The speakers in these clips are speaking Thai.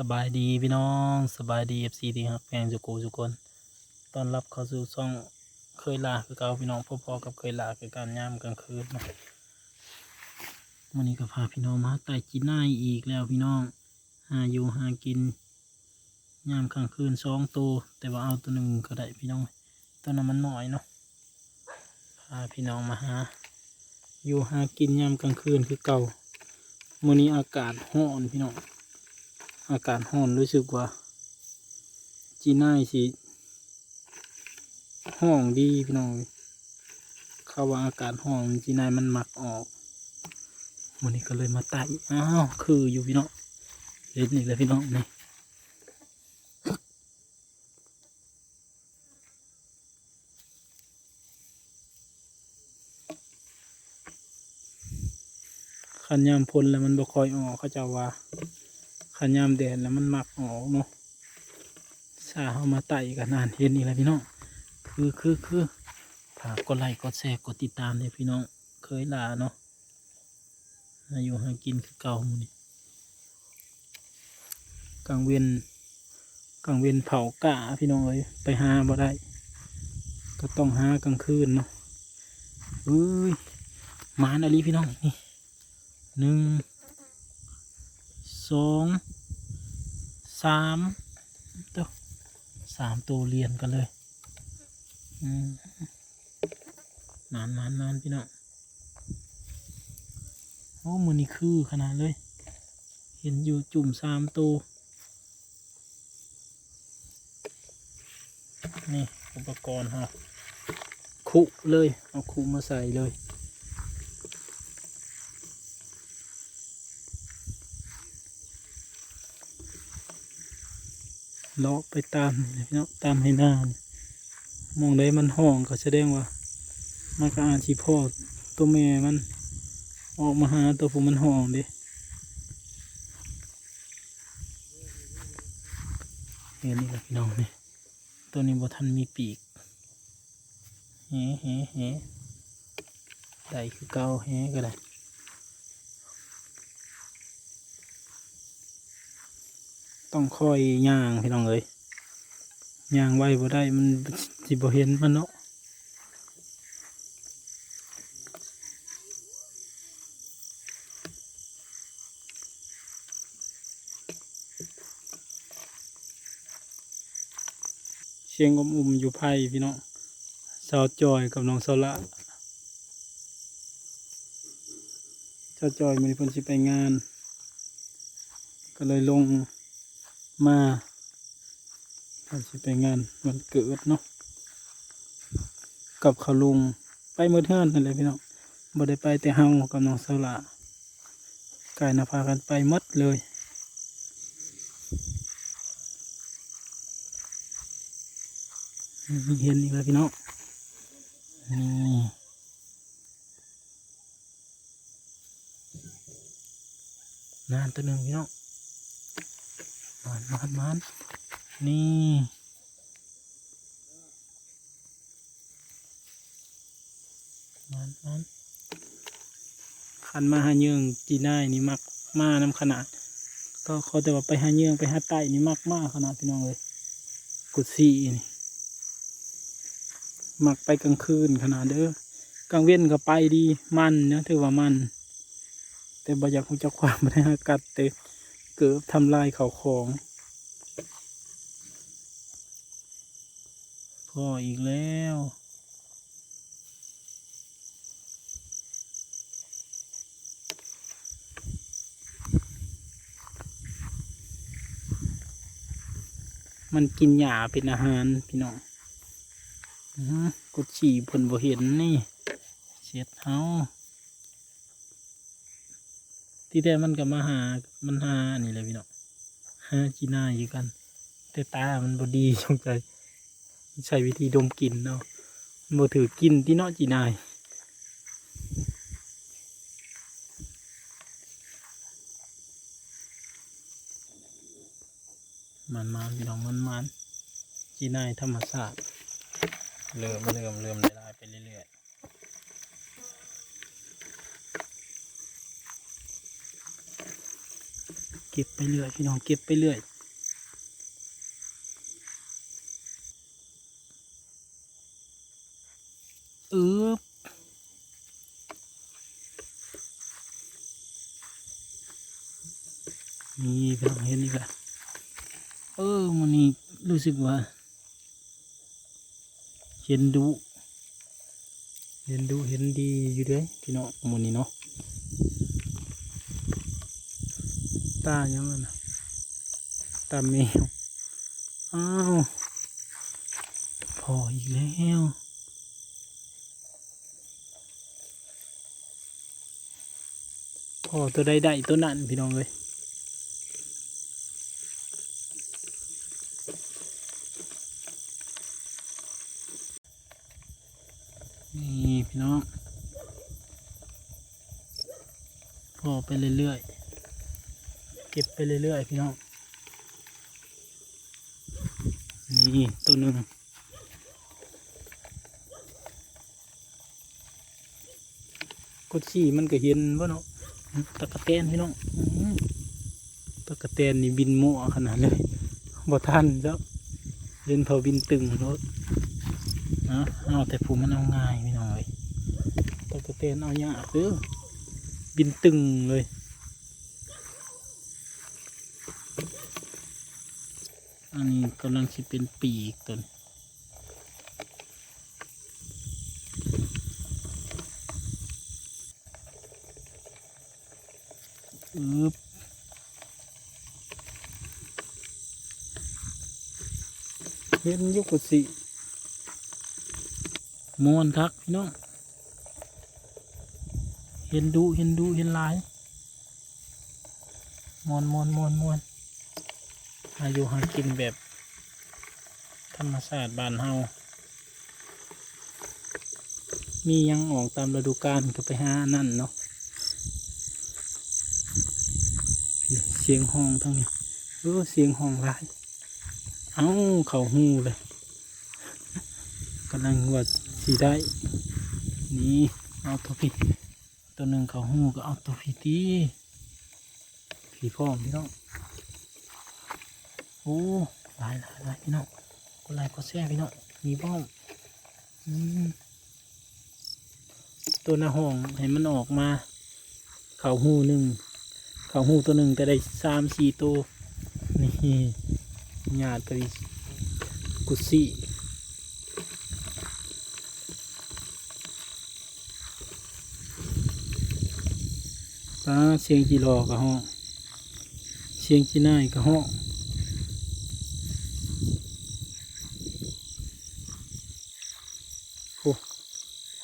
สบายดีพี่น้องสบายดีเอฟซีที่ฮักแพงจุกูจุกคนต้อนรับเข้าสู่ช่องเคยลาคือเก่าพี่น้องพ่อๆกับเคยลาคือการย่ามกลางคืนนะวันนี้ก็พาพี่น้องมาไต่จีน่ายอีกแล้วพี่น้องหาอยู่หากินย่ามกลางคืนสองตัวแต่ว่าเอาตัวหนึ่งก็ได้พี่น้องตัวนั้นมันน้อยเนาะพาพี่น้องมาหาอยู่หากินย่ามกลางคืนคือเก่ามื้อนี้อากาศร้อนพี่น้อง อากาศร้อนรู้สึกว่า จีน่ายสิห้องดีพี่น้องเขาว่าอากาศห้องจีน่ายมันหมักออกวันนี้ก็เลยมาไต่อ้าวคืออยู่พี่น้องเห็นอีกแล้วพี่น้องนี่ขันยามพลแล้วมันบ่คอยออกเขาเจะว่า ขันยามแดดแล้วมันหมักออกเนาะสาเอามาไต่กันนานเห็นอีกแหล้วพี่น้องคือคือคือฝากกดไลค์กดแชร์กดติดตามเลยพี่น้องเคยลาเนาะอายุหากินคือเก่ามูนี่กลางเวียนกลางเวียนเผากะพี่น้องเอ้ยไปหาบ่ได้ ก็ต้องหากลางคืนเนาะเอ้ยมาอะไรพี่น้องนี่หนึ่งสอง สามตัวสามตัวเรียนกันเลยนานนานนานพี่น้องโอ้มือนี่คือขนาดเลย เห็นอยู่จุ่มสามตัวนี่อุปกรณ์ฮะคุเลย เอาคุมาใส่เลย เลาะไปตามนี่พี่น้องตามให้หน้ามองได้มันห้องก็แสดงว่า มันก็อาจสิพ่อตัวแม่มันออกมาหาตัวผู้มันห้องเดิเห็นนี่แหละพี่น้องนี่ตัวนี้บ่ทันมีปีกเฮ้เฮ้เฮ้ได้คือเก่าเฮ้ก็ได้ ต้องคอยย่างพี่น้องเอ้ยย่างไว้บ่ได้มันสิบ่เห็นมันเนาะเชียงอมอุ่มอยู่ไพ่พี่น้องสาวจอยกับน้องสาวละสาวจอยมันเพิ่นสิไปงาน ก็เลยลง มาทำสิไปงานวันเกิดเนาะกับเขาลุงไปเมื่อเทือนนั่นแหละพี่น้องบ่ได้ไปแต่เฮากับน้องสลากายนาพากันไปหมดเลยเห็นอีกแล้วพี่น้องนี่นานตัวหนึ่งพี่น้อง มันมันมันนี่มันมันขันมาหาเยื่องจีน่ายนี่มักมาน้ำขนาด ก็เขาแต่ว่าไปหาเยื่องไปหาไตนี่มักมากขนาดพี่น้องเลยกุดซีนี่มักไปกลางคืนขนาดเด้อกลางเว้นก็ไปดีมันเนะถือว่ามัน แต่บ่อยากคงจะความไม่ได้หากัดเตะ กือบทำลายเขาของพ่ออีกแล้ว มันกินหญ้าเป็นอาหารพี่น้องกดฉี่เพิ่นบ่เห็นนี่เสียดเฮา ที่แท้มันก็มาหา มันหาอันนี่เลยพี่น้องหาจีน่าอยู่กัน แต่ตา มันบอดีจงใจ ใช้วิธีดมกลิ่นเนาะมันบ่ถือกินที่เนาะจีน่ายมันมันพี่น้องมันมันจีน่ายธรรมชาติเริ่มเริ่มเริ่มลายไปเรื่อยๆ เก็บไปเรื่อยพี่น้องเก็บไปเรื่อยเออนี่พี่น้องเห็นอีกแล้วเออมันนี่รู้สึกว่าเห็นดู เห็นดูเห็นดีอยู่ด้วยพี่น้องมันนี้เนาะ ตายังไงนตาแมวอ้าวพออีกแล้วพอตัวใดได้ตัวนั้นพี่น้องเลยนี่พี่น้องพอไปเรื่อยๆ เก็บไปเรื่อยๆพี่น้องนี่ตัวหนึ่งกดขี่มันก็เห็นว่าเนาะตะกะแตนพี่น้องตะกะแตนนี่บินโม่ขนาดเลยบ่ทันเจ้าเล่นเผาบินตึงรถนะเอาแต่ผูมันเอาง่ายพี่น้องเลยตะกะแตนเอายากเด้อบินตึงเลย อันนี้กำลังจะเป็นปีกตัวนี้อึบเห็นยุกุสิมวนคักพี่น้อง เห็นดูเห็นดูเห็นลายมวนมวนมวนมวน อายุหากินแบบ ธรรมชาติบ้านเฮามียังออกตามฤดูกาลก็ไปหานั่นเนาะเสียงห้องทั้งนี้เออเสียงห้องหลาย เอ้าเขาหูเลยกำลังว่าสีได้ นี่ เอาตัวพี่ตัวหนึ่งเขาหูก็เอาตัวผีตีผีพ่อมพี่น้อง โอ้หลายหลายหลายพี่น้องก็หลายก็แซ่พี่น้องมีบ้องอืมตัวหน้าห้องให้มันออกมาเข่าหูหนึ่งเข่าหูตัวหนึ่งแต่ได้สามสี่ตัวนี่ญาติกะดิกุซี่ฟ้าเสียงจีรอกับห้องเสียงจีน่ายกับห้อง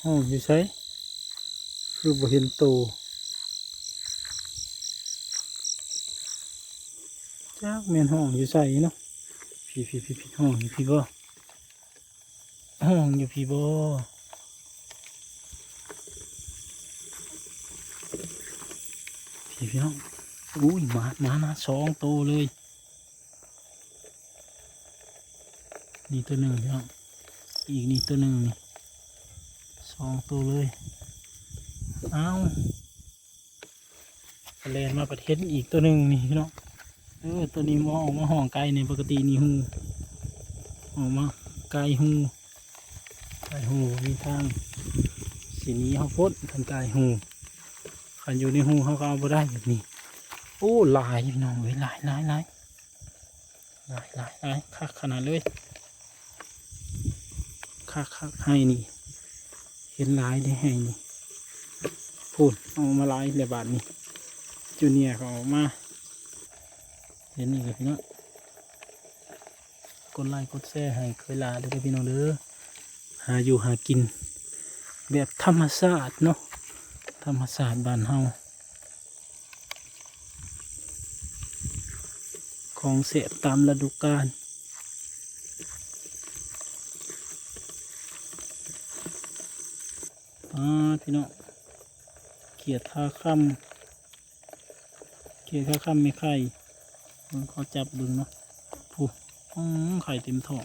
ห้องอยู่ใช้คือบ่เห็นโตจักแม่นห้องอยู่ใส่เนาะพี่พี่พี่พี่ห้องอยู่พี่บ่ห้องอยู่พี่บ่พี่พี่น้องอุ้ยมามานะสองโตเลยนี่ตัวหนึ่งพี่น้องอีกนี่ตัวหนึ่งนี่ องตัวเลย เอาแลนมาประเทศอีกตัวหนึ่งนี่พี่น้องเออตัวนี้มาออกมาห้องไกลในปกตินี่หูออกมาไกลหูไกลหูมีทางสีนี้เขาพดทันไกลหูขันอยู่ในหูเขาก็เอาไปได้แบบนี้โอ้หลายพี่น้องเว้ยหลายหลายหลายหลายหลายหลายคักขนาดเลยคักคักให้นี่ ห็นลายได้ให้นี่พูดเอามาลายเลยบาทนี่จูเนียเขาออกมา เห็นนี่เลยพี่น้องกดไลค์กดแชร์ให้เคยลาเด้อพี่น้องเด้อหาอยู่หากิน แบบธรรมชาติเนาะธรรมศาสตร์บ้านเฮาของเสียตามฤดูกาล อ่าพี่น้องเขียดท่าค่ำเขียดท่าค่ำไม่ไข่มันเขาจับดึงเนาะผู้อืมไข่เต็มท้อง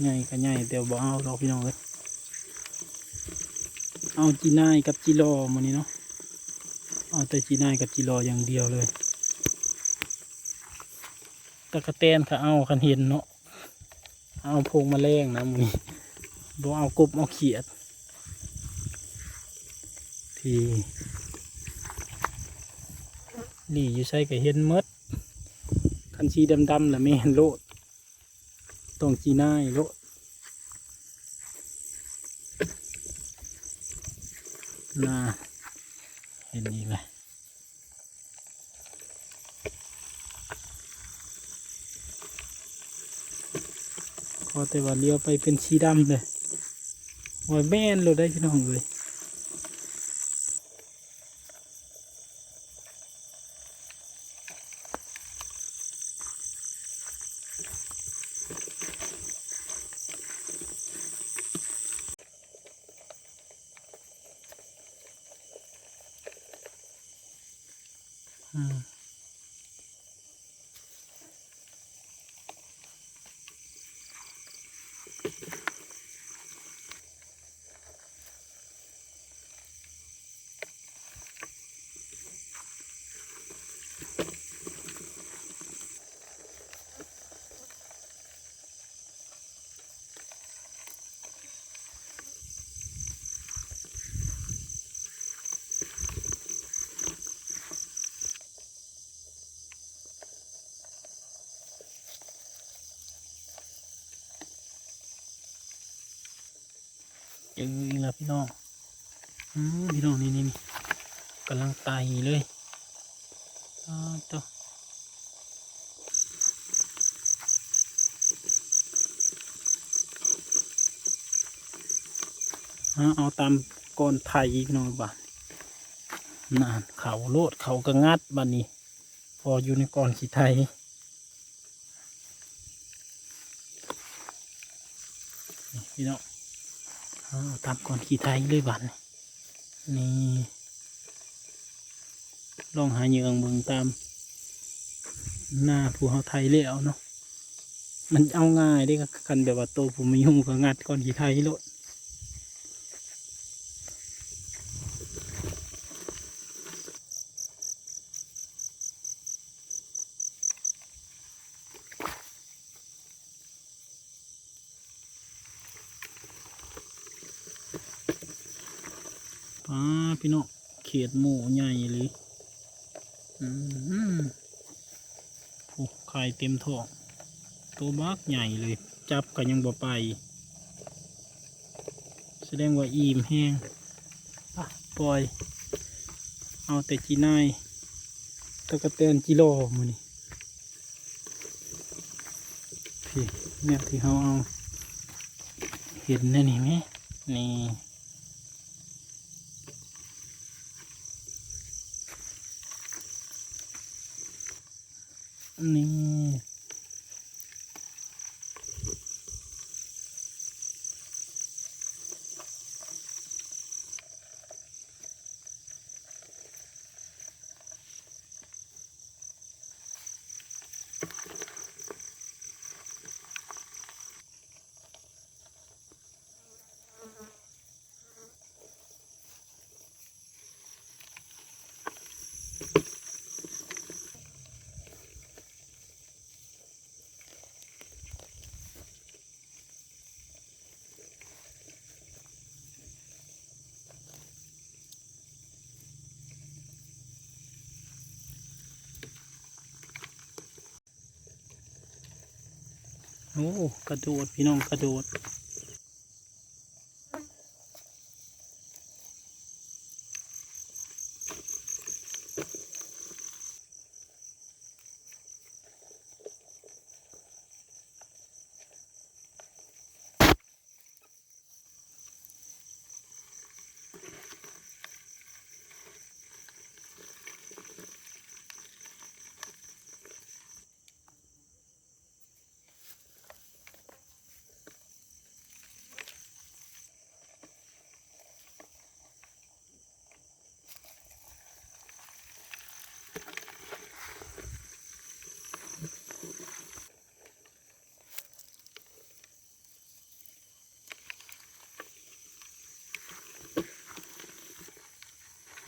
ใหญ่ก็ใหญ่แต่บ่เอาเราพี่น้องเลยเอาจีน่ายกับจีรอมานี่เนาะเอาแต่จีนายกับจีรออย่างเดียวเลยตะกะแตนค่ะเอาคันเห็นเนาะเอาพงมาแรงนะมึง บ่เอากบเอาเขียด ที่นี่อยู่ใส่ก็เห็นมดคันชีดำๆแหละไม่เห็นโลดต้องจีน่ายโลดน่าเห็นอีกเลยขอแต่ว่าเลี้ยวไปเป็นชีดำเลย มอยแม่นเลยได้พี่น้องเลย ออีกแล้วพี่น้องอืมพี่น้องนี่นี่นี่กำลังไตเลยอ้าวตัวอ่าเอาตามก้อนไทยพี่น้องบ้านนานเขาโลดเขาก็งัดบันนี้ พออยู่ในก้อนขี้ไทยพี่น้อง ตามก่อนขี่ไทยเลยบันนี่ลองหาเหยื่อเมืองตามหน้าผู้เฮาไทยเลี้ยวเนาะมันเอาง่ายได้กันแบบว่าโตวผมไม่ยุ่งก็งัดก่อนขี่ไทยโลด้าพี่น้องเขียดหมูใหญ่เลยอืมโอ้ไข่เต็มท้องตัวบักใหญ่เลย จับกันยังบ่ไป แสดงว่าอิ่มแห้งปะปล่อย เอาแต่จีนายตะกะแตนจิโลมือนี่พี่เนี่ยที่เขาเอา เห็นนั่นนี่ไหมนี่ นี่ โอ้กระโดดพี่น้องกระโดด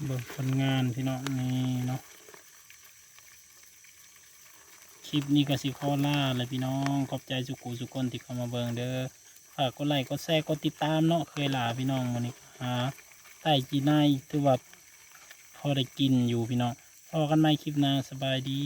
เบิกผลงานพี่น้องนี่เนาะคลิปนี้ก็สิข้อล่าเลยพี่น้องขอบใจสุกูสุกคนที่เข้ามาเบิ่งเด้อฝากกดไลค์กดแชร์กดติดตามเนาะเคยลาพี่น้องวันนี้หาใต้จีน่ายถือว่าพอได้กินอยู่พี่น้องพอกันใหมคลิปหน้าสบายดี